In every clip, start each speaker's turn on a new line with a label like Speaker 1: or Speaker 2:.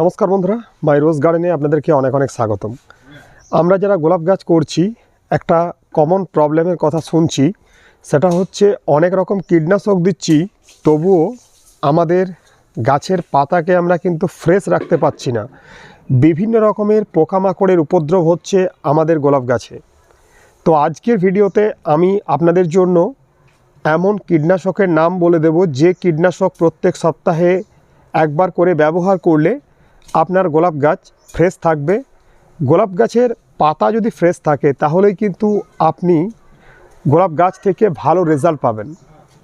Speaker 1: নমস্কার বন্ধুরা, মাই রোজ গার্ডেনে আপনাদেরকে অনেক অনেক স্বাগতম। আমরা যারা গোলাপ গাছ করছি, একটা কমন প্রবলেমের কথা শুনছি, সেটা হচ্ছে অনেক রকম কীটনাশক দিচ্ছি, তবুও আমাদের গাছের পাতাকে আমরা কিন্তু ফ্রেশ রাখতে পারছি না। বিভিন্ন রকমের পোকামাকড়ের উপদ্রব হচ্ছে আমাদের গোলাপ গাছে। তো আজকের ভিডিওতে আমি আপনাদের জন্য এমন কীটনাশকের নাম বলে দেব, যে কীটনাশক প্রত্যেক সপ্তাহে একবার করে ব্যবহার করলে আপনার গোলাপ গাছ ফ্রেশ থাকবে। গোলাপ গাছের পাতা যদি ফ্রেশ থাকে, তাহলেই কিন্তু আপনি গোলাপ গাছ থেকে ভালো রেজাল্ট পাবেন।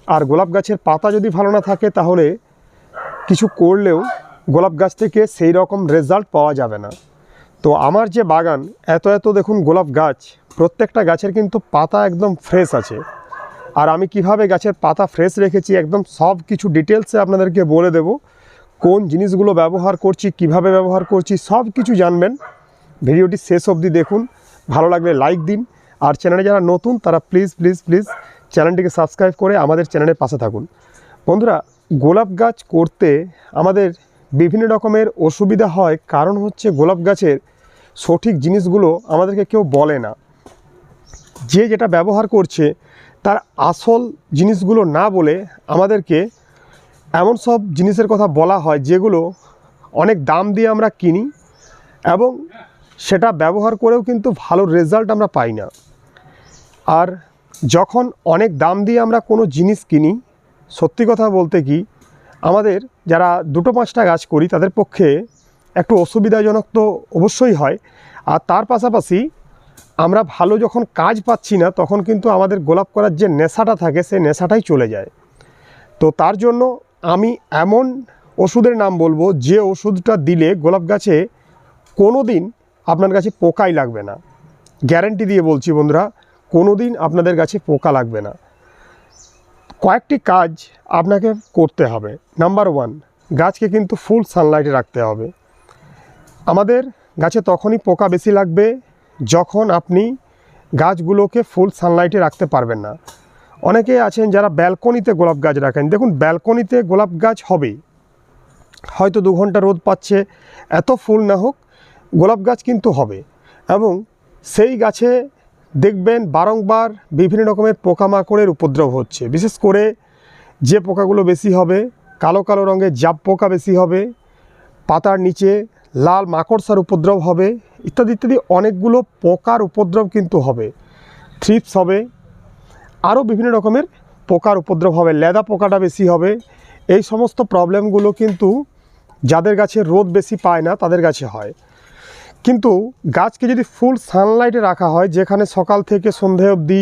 Speaker 1: আর গোলাপ গাছের পাতা যদি ভালো না থাকে, তাহলে কিছু করলেও গোলাপ গাছ থেকে সেই রকম রেজাল্ট পাওয়া যাবে না। তো আমার যে বাগান, এত এত দেখুন গোলাপ গাছ, প্রত্যেকটা গাছের কিন্তু পাতা একদম ফ্রেশ আছে। আর আমি কীভাবে গাছের পাতা ফ্রেশ রেখেছি, একদম সব কিছু ডিটেলসে আপনাদেরকে বলে দেব। কোন জিনিসগুলো ব্যবহার করছি, কীভাবে ব্যবহার করছি, সব কিছু জানবেন। ভিডিওটি শেষ অবধি দেখুন, ভালো লাগলে লাইক দিন। আর চ্যানেলে যারা নতুন, তারা প্লিজ প্লিজ প্লিজ চ্যানেলটিকে সাবস্ক্রাইব করে আমাদের চ্যানেলের পাশে থাকুন। বন্ধুরা, গোলাপ গাছ করতে আমাদের বিভিন্ন রকমের অসুবিধা হয়। কারণ হচ্ছে গোলাপ গাছের সঠিক জিনিসগুলো আমাদেরকে কেউ বলে না। যে যেটা ব্যবহার করছে, তার আসল জিনিসগুলো না বলে আমাদেরকে এমন সব জিনিসের কথা বলা হয় যেগুলো অনেক দাম দিয়ে আমরা কিনি এবং সেটা ব্যবহার করেও কিন্তু ভালো রেজাল্ট আমরা পাই না। আর যখন অনেক দাম দিয়ে আমরা কোনো জিনিস কিনি, সত্যি কথা বলতে কি, আমাদের যারা দুটো পাঁচটা গাছ করি, তাদের পক্ষে একটু অসুবিধাজনক তো অবশ্যই হয়। আর তার পাশাপাশি আমরা ভালো যখন কাজ পাচ্ছি না, তখন কিন্তু আমাদের গোলাপ করার যে নেশাটা থাকে, সেই নেশাটাই চলে যায়। তো তার জন্য আমি এমন ওষুধের নাম বলব, যে ওষুধটা দিলে গোলাপ গাছে কোনো দিন আপনার কাছে পোকাই লাগবে না। গ্যারেন্টি দিয়ে বলছি বন্ধুরা কোনো দিন আপনাদের গাছে পোকা লাগবে না। কয়েকটি কাজ আপনাকে করতে হবে। নাম্বার ওয়ান গাছকে কিন্তু ফুল সানলাইটে রাখতে হবে। আমাদের গাছে তখনই পোকা বেশি লাগবে যখন আপনি গাছগুলোকে ফুল সানলাইটে রাখতে পারবেন না। অনেকে আছেন যারা ব্যালকনিতে গোলাপ গাছ রাখেন। দেখুন, ব্যালকনিতে গোলাপ গাছ হবেই হয়তো দু ঘণ্টা রোদ পাচ্ছে, এত ফুল না হোক, গোলাপ গাছ কিন্তু হবে। এবং সেই গাছে দেখবেন বারংবার বিভিন্ন রকমের পোকামাকড়ের উপদ্রব হচ্ছে। বিশেষ করে যে পোকাগুলো বেশি হবে, কালো কালো রঙের জাপ পোকা বেশি হবে, পাতার নিচে লাল মাকড়সার উপদ্রব হবে, ইত্যাদি ইত্যাদি অনেকগুলো পোকার উপদ্রব কিন্তু হবে। থ্রিপস হবে আরও বিভিন্ন রকমের পোকার উপদ্রব হবে, লেদা পোকাটা বেশি হবে। এই সমস্ত প্রবলেমগুলো কিন্তু যাদের গাছে রোদ বেশি পায় না, তাদের গাছে হয়। কিন্তু গাছকে যদি ফুল সানলাইটে রাখা হয়, যেখানে সকাল থেকে সন্ধে অবধি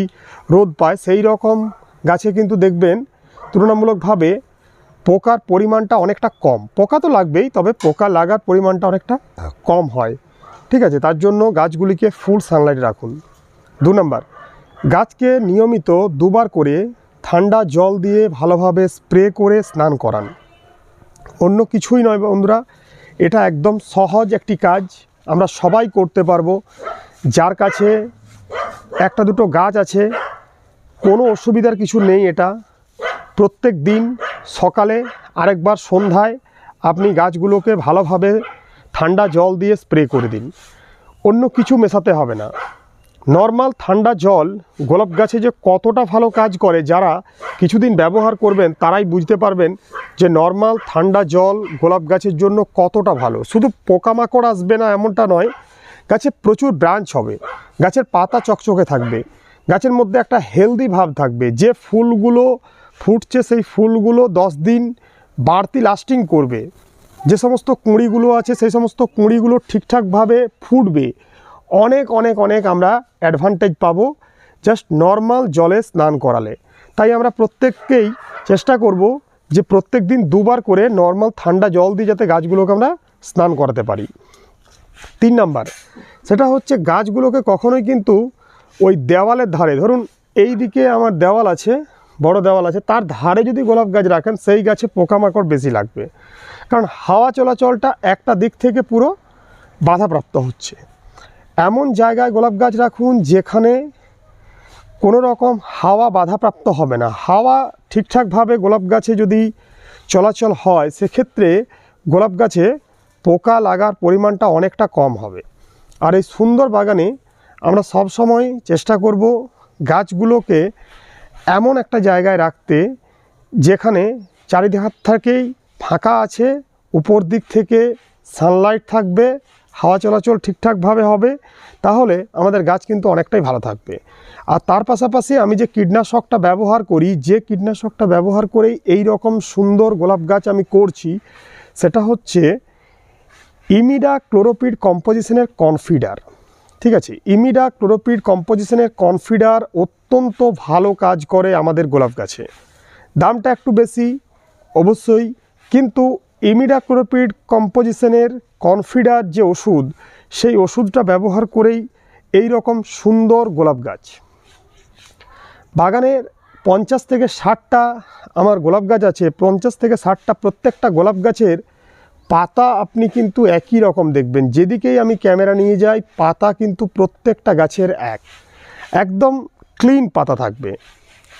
Speaker 1: রোদ পায়, সেই রকম গাছে কিন্তু দেখবেন তুলনামূলকভাবে পোকার পরিমাণটা অনেকটা কম। পোকা তো লাগবেই, তবে পোকা লাগার পরিমাণটা অনেকটা কম হয়। ঠিক আছে, তার জন্য গাছগুলিকে ফুল সানলাইটে রাখুন। দু নম্বর গাছকে নিয়মিত দুবার করে ঠান্ডা জল দিয়ে ভালোভাবে স্প্রে করে স্নান করান। অন্য কিছুই নয় বন্ধুরা, এটা একদম সহজ একটি কাজ। আমরা সবাই করতে পারব। যার কাছে একটা দুটো গাছ আছে, কোনো অসুবিধার কিছু নেই এটা। প্রত্যেক দিন সকালে আরেকবার সন্ধ্যায় আপনি গাছগুলোকে ভালোভাবে ঠান্ডা জল দিয়ে স্প্রে করে দিন। অন্য কিছু মেশাতে হবে না। নর্মাল ঠান্ডা জল গোলাপ গাছে যে কতটা ভালো কাজ করে যারা কিছুদিন ব্যবহার করবেন, তারাই বুঝতে পারবেন যে নর্মাল ঠান্ডা জল গোলাপ গাছের জন্য কতটা ভালো। শুধু পোকামাকড় আসবে না এমনটা নয়, গাছে প্রচুর ব্রাঞ্চ হবে, গাছের পাতা চকচকে থাকবে, গাছের মধ্যে একটা হেলদি ভাব থাকবে। যে ফুলগুলো ফুটছে, সেই ফুলগুলো দশ দিন বাড়তি লাস্টিং করবে, যে সমস্ত কুঁড়িগুলো আছে, সেই সমস্ত কুঁড়িগুলো ঠিকঠাকভাবে ফুটবে অনেক অনেক অনেক আমরা অ্যাডভান্টেজ পাবো জাস্ট নর্মাল জলে স্নান করালে। তাই আমরা প্রত্যেককেই চেষ্টা করব যে প্রত্যেক দিন দুবার করে নর্মাল ঠান্ডা জল দিয়ে যাতে গাছগুলোকে আমরা স্নান করাতে পারি। তিন নাম্বার, সেটা হচ্ছে গাছগুলোকে কখনোই কিন্তু ওই দেওয়ালের ধারে, ধরুন এই দিকে আমার দেওয়াল আছে, বড় দেওয়াল আছে, তার ধারে যদি গোলাপ গাছ রাখেন, সেই গাছে পোকামাকড় বেশি লাগবে। কারণ হাওয়া চলাচলটা একটা দিক থেকে পুরো বাধাপ্রাপ্ত হচ্ছে। এমন জায়গায় গোলাপ গাছ রাখুন যেখানে কোনো রকম হাওয়া বাধাপ্রাপ্ত হবে না। হাওয়া ঠিকঠাকভাবে গোলাপ গাছে যদি চলাচল হয়, সেক্ষেত্রে গোলাপ গাছে পোকা লাগার পরিমাণটা অনেকটা কম হবে। আর এই সুন্দর বাগানে আমরা সব সময় চেষ্টা করব গাছগুলোকে এমন একটা জায়গায় রাখতে যেখানে চারিদিক থেকেই ফাঁকা আছে, উপর দিক থেকে সানলাইট থাকবে হাওয়া চলাচল ঠিকঠাকভাবে হবে, তাহলে আমাদের গাছ কিন্তু অনেকটাই ভালো থাকবে। আর তার পাশাপাশি আমি যে কীটনাশকটা ব্যবহার করি, যে কীটনাশকটা ব্যবহার করেই এই রকম সুন্দর গোলাপ গাছ আমি করছি, সেটা হচ্ছে ইমিডা ক্লোরোপিড কম্পোজিশনের কনফিডার। ঠিক আছে, ইমিডা ক্লোরোপিড কম্পোজিশনের কনফিডার অত্যন্ত ভালো কাজ করে আমাদের গোলাপ গাছে। দামটা একটু বেশি, অবশ্যই, কিন্তু ইমিডাক্লোরোপিড কম্পোজিশনের কনফিডার যে ওষুধ, সেই ওষুধটা ব্যবহার করেই এই রকম সুন্দর গোলাপ গাছ। বাগানের পঞ্চাশ থেকে ষাটটা আমার গোলাপ গাছ আছে, পঞ্চাশ থেকে ষাটটা প্রত্যেকটা গোলাপ গাছের পাতা আপনি কিন্তু একই রকম দেখবেন। যেদিকেই আমি ক্যামেরা নিয়ে যাই, পাতা কিন্তু প্রত্যেকটা গাছের এক। একদম ক্লিন পাতা থাকবে।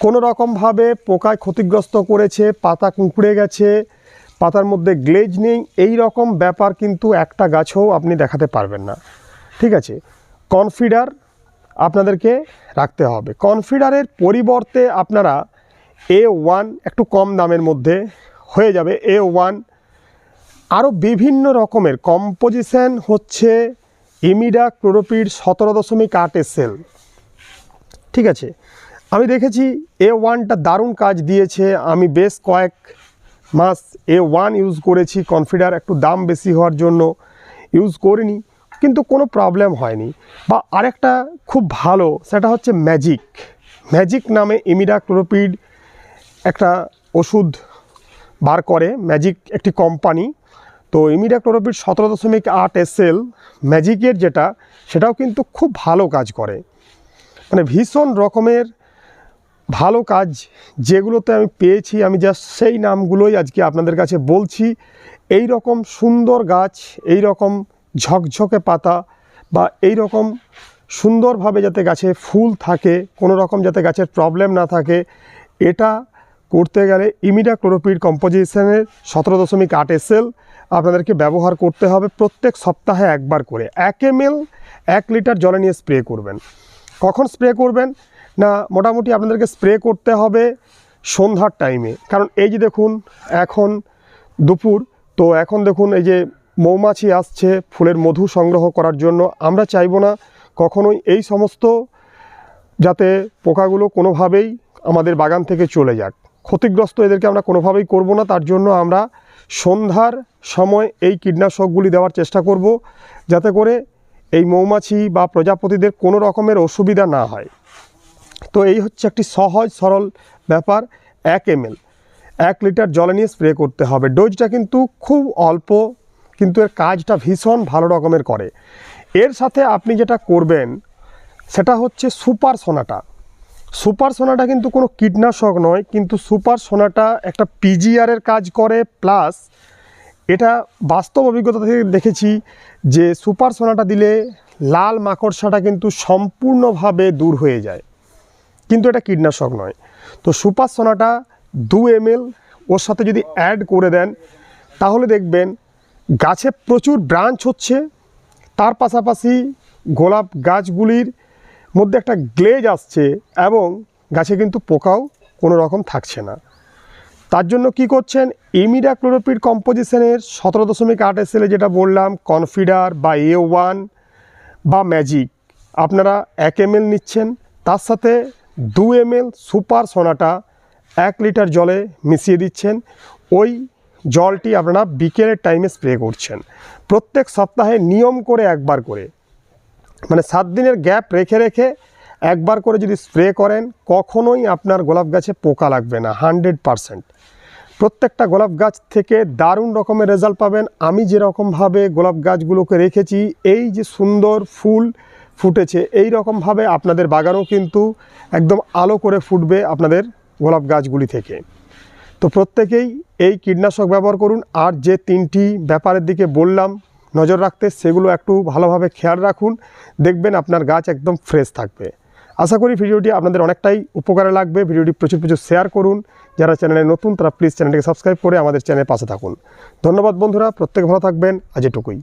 Speaker 1: কোনো রকমভাবে পোকায় ক্ষতিগ্রস্ত করেছে, পাতা কুঁকড়ে গেছে পাতার মধ্যে গ্লেজ নেই, এই রকম ব্যাপার কিন্তু একটা গাছও আপনি দেখাতে পারবেন না। ঠিক আছে? কনফিডার আপনাদেরকে রাখতে হবে। কনফিডারের পরিবর্তে আপনারা এ ওয়ান একটু কম দামের মধ্যে হয়ে যাবে। এ ওয়ান আরও বিভিন্ন রকমের কম্পোজিশন হচ্ছে ইমিডা ক্লোরোপিড সতেরো দশমিক আট এসএল। ঠিক আছে? আমি দেখেছি এ ওয়ানটা দারুণ কাজ দিয়েছে। আমি বেশ কয়েক মাস এ ওয়ান ইউজ করেছি কনফিডার একটু দাম বেশি হওয়ার জন্য ইউজ করিনি, কিন্তু কোনো প্রবলেম হয়নি। বা আরেকটা খুব ভালো, সেটা হচ্ছে ম্যাজিক ম্যাজিক নামে ইমিডা ক্লোরোপিড একটা ওষুধ বার করে ম্যাজিক একটি কোম্পানি তো ইমিডা ক্লোরোপিড সতেরো দশমিক আট এসএল ম্যাজিকের যেটা, সেটাও কিন্তু খুব ভালো কাজ করে। মানে ভীষণ রকমের ভালো কাজ যেগুলোতে আমি পেয়েছি, আমি জাস্ট সেই নামগুলোই আজকে আপনাদের কাছে বলছি। এই রকম সুন্দর গাছ, এই রকম ঝকঝকে পাতা বা এই রকম সুন্দরভাবে যাতে গাছে ফুল থাকে, কোনো রকম যাতে গাছের প্রবলেম না থাকে, এটা করতে গেলে ইমিডা ক্লোরোপিড কম্পোজিশনের সতেরো দশমিক আট এসএল আপনাদেরকে ব্যবহার করতে হবে প্রত্যেক সপ্তাহে একবার করে। এক এম এক লিটার জলে নিয়ে স্প্রে করবেন। কখন স্প্রে করবেন? না, মোটামুটি আপনাদেরকে স্প্রে করতে হবে সন্ধ্যার টাইমে কারণ এই যে দেখুন, এখন দুপুর, তো এখন দেখুন এই যে মৌমাছি আসছে, ফুলের মধু সংগ্রহ করার জন্য। আমরা চাইব না কখনোই এই সমস্ত যাতে পোকাগুলো কোনোভাবেই আমাদের বাগান থেকে চলে যাক। ক্ষতিগ্রস্ত এদেরকে আমরা কোনোভাবেই করব না, তার জন্য আমরা সন্ধ্যার সময় এই কীটনাশকগুলি দেওয়ার চেষ্টা করব, যাতে করে এই মৌমাছি বা প্রজাপতিদের কোনো রকমের অসুবিধা না হয়। তো এই হচ্ছে একটি সহজ, সরল ব্যাপার, এক এম এক লিটার জলে নিয়ে স্প্রে করতে হবে। ডোজটা কিন্তু খুব অল্প, কিন্তু এর কাজটা ভীষণ ভালো রকমের করে। এর সাথে আপনি যেটা করবেন, সেটা হচ্ছে সুপার সোনাটা। সুপার সোনাটা কিন্তু কোনো কীটনাশক নয়, কিন্তু সুপার সোনাটা একটা পিজিআরের কাজ করে প্লাস এটা বাস্তব অভিজ্ঞতা থেকে দেখেছি যে সুপার সোনাটা দিলে লাল মাকড়সাটা কিন্তু সম্পূর্ণভাবে দূর হয়ে যায়। কিন্তু এটা কীটনাশক নয়। তো সুপার সোনাটা দু এম ওর সাথে যদি অ্যাড করে দেন, তাহলে দেখবেন গাছে প্রচুর ব্রাঞ্চ হচ্ছে। তার পাশাপাশি গোলাপ গাছগুলির মধ্যে একটা গ্লেজ আসছে এবং গাছে কিন্তু পোকাও কোনো রকম থাকছে না। তার জন্য কি করছেন ইমিডা ক্লোরোপিড কম্পোজিশনের সতেরো দশমিক আট এসএলে যেটা বললাম কনফিডার বা এ ওয়ান বা ম্যাজিক আপনারা এক এম নিচ্ছেন, তার সাথে দু এম এল সুপার সোনাটা এক লিটার জলে মিশিয়ে দিচ্ছেন। ওই জলটি আপনারা বিকেলের টাইমে স্প্রে করছেন। প্রত্যেক সপ্তাহে নিয়ম করে একবার করে। মানে সাত দিনের গ্যাপ রেখে রেখে একবার করে যদি স্প্রে করেন, কখনোই আপনার গোলাপ গাছে পোকা লাগবে না, হানড্রেড পারসেন্ট। প্রত্যেকটা গোলাপ গাছ থেকে দারুণ রকমের রেজাল্ট পাবেন। আমি যেরকমভাবে গোলাপ গাছগুলোকে রেখেছি, এই যে সুন্দর ফুল ফুটেছে। এই রকমভাবে আপনাদের বাগানও কিন্তু একদম আলো করে ফুটবে আপনাদের গোলাপ গাছগুলি থেকে। তো প্রত্যেকেই এই কীটনাশক ব্যবহার করুন। আর যে তিনটি ব্যাপারের দিকে বললাম, নজর রাখতে, সেগুলো একটু ভালোভাবে খেয়াল রাখুন। দেখবেন আপনার গাছ একদম ফ্রেশ থাকবে। আশা করি ভিডিওটি আপনাদের অনেকটাই উপকারে লাগবে। ভিডিওটি প্রচুর প্রচুর শেয়ার করুন। যারা চ্যানেলে নতুন, তারা প্লিজ চ্যানেলটিকে সাবস্ক্রাইব করে আমাদের চ্যানেলের পাশে থাকুন। ধন্যবাদ বন্ধুরা, প্রত্যেক ভালো থাকবেন। আজ এটুকুই।